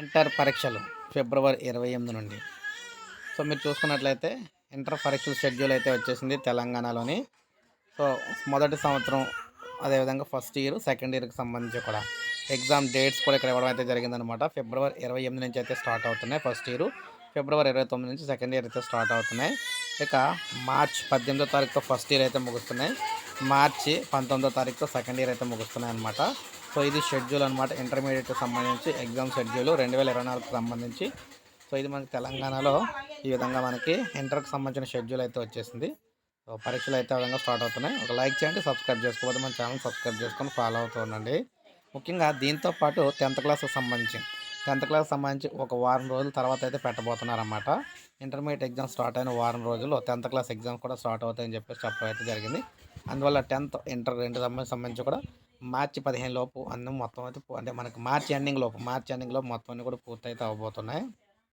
Inter పరీక్షలు ఫిబ్రవరి ఇరవై ఎనిమిది నుండి. సో మీరు చూసుకున్నట్లయితే ఇంటర్ పరీక్షల షెడ్యూల్ అయితే వచ్చేసింది తెలంగాణలోని. సో మొదటి సంవత్సరం అదేవిధంగా ఫస్ట్ ఇయర్ సెకండ్ ఇయర్కి సంబంధించి కూడా ఎగ్జామ్ డేట్స్ కూడా ఇక్కడ ఇవ్వడం అయితే జరిగిందనమాట ఫిబ్రవరి ఇరవై ఎనిమిది నుంచి అయితే స్టార్ట్ అవుతున్నాయి ఫస్ట్ ఇయర్. ఫిబ్రవరి ఇరవై తొమ్మిది నుంచి సెకండ్ ఇయర్ అయితే స్టార్ట్ అవుతున్నాయి. ఇక మార్చ్ పద్దెనిమిదో తారీఖుతో ఫస్ట్ ఇయర్ అయితే ముగుస్తున్నాయి. మార్చి పంతొమ్మిదో తారీఖుతో సెకండ్ ఇయర్ అయితే ముగుస్తున్నాయి అనమాట సో ఇది షెడ్యూల్ అనమాట ఇంటర్మీడియట్కి సంబంధించి ఎగ్జామ్ షెడ్యూల్ రెండు వేల ఇరవై నాలుగుకి సంబంధించి. సో ఇది మనకి తెలంగాణలో ఈ విధంగా మనకి ఇంటర్కి సంబంధించిన షెడ్యూల్ అయితే వచ్చేసింది. సో పరీక్షలు అయితే ఆ విధంగా స్టార్ట్ అవుతున్నాయి. ఒక లైక్ చేయండి సబ్స్క్రైబ్ చేసుకోకపోతే మన ఛానల్ సబ్స్క్రైబ్ చేసుకొని ఫాలో అవుతూ ఉండండి. ముఖ్యంగా దీంతో పాటు టెన్త్ క్లాస్కి సంబంధించి టెన్త్ క్లాస్ సంబంధించి ఒక వారం రోజుల తర్వాత అయితే పెట్టబోతున్నారన్నమాట. ఇంటర్మీడియట్ ఎగ్జామ్ స్టార్ట్ అయిన వారం రోజుల్లో టెన్త్ క్లాస్ ఎగ్జామ్స్ కూడా స్టార్ట్ అవుతాయని చెప్పేసి చెప్పడం అయితే జరిగింది. అందువల్ల టెన్త్ ఇంటర్ రెండు సంబంధించి సంబంధించి కూడా మార్చి పదిహేను లోపు అన్నీ మొత్తం అయితే అంటే మనకి మార్చి ఎండింగ్ లోపు మార్చి ఎండింగ్ లోపు మొత్తం అన్నీ కూడా పూర్తయితే అవబోతున్నాయి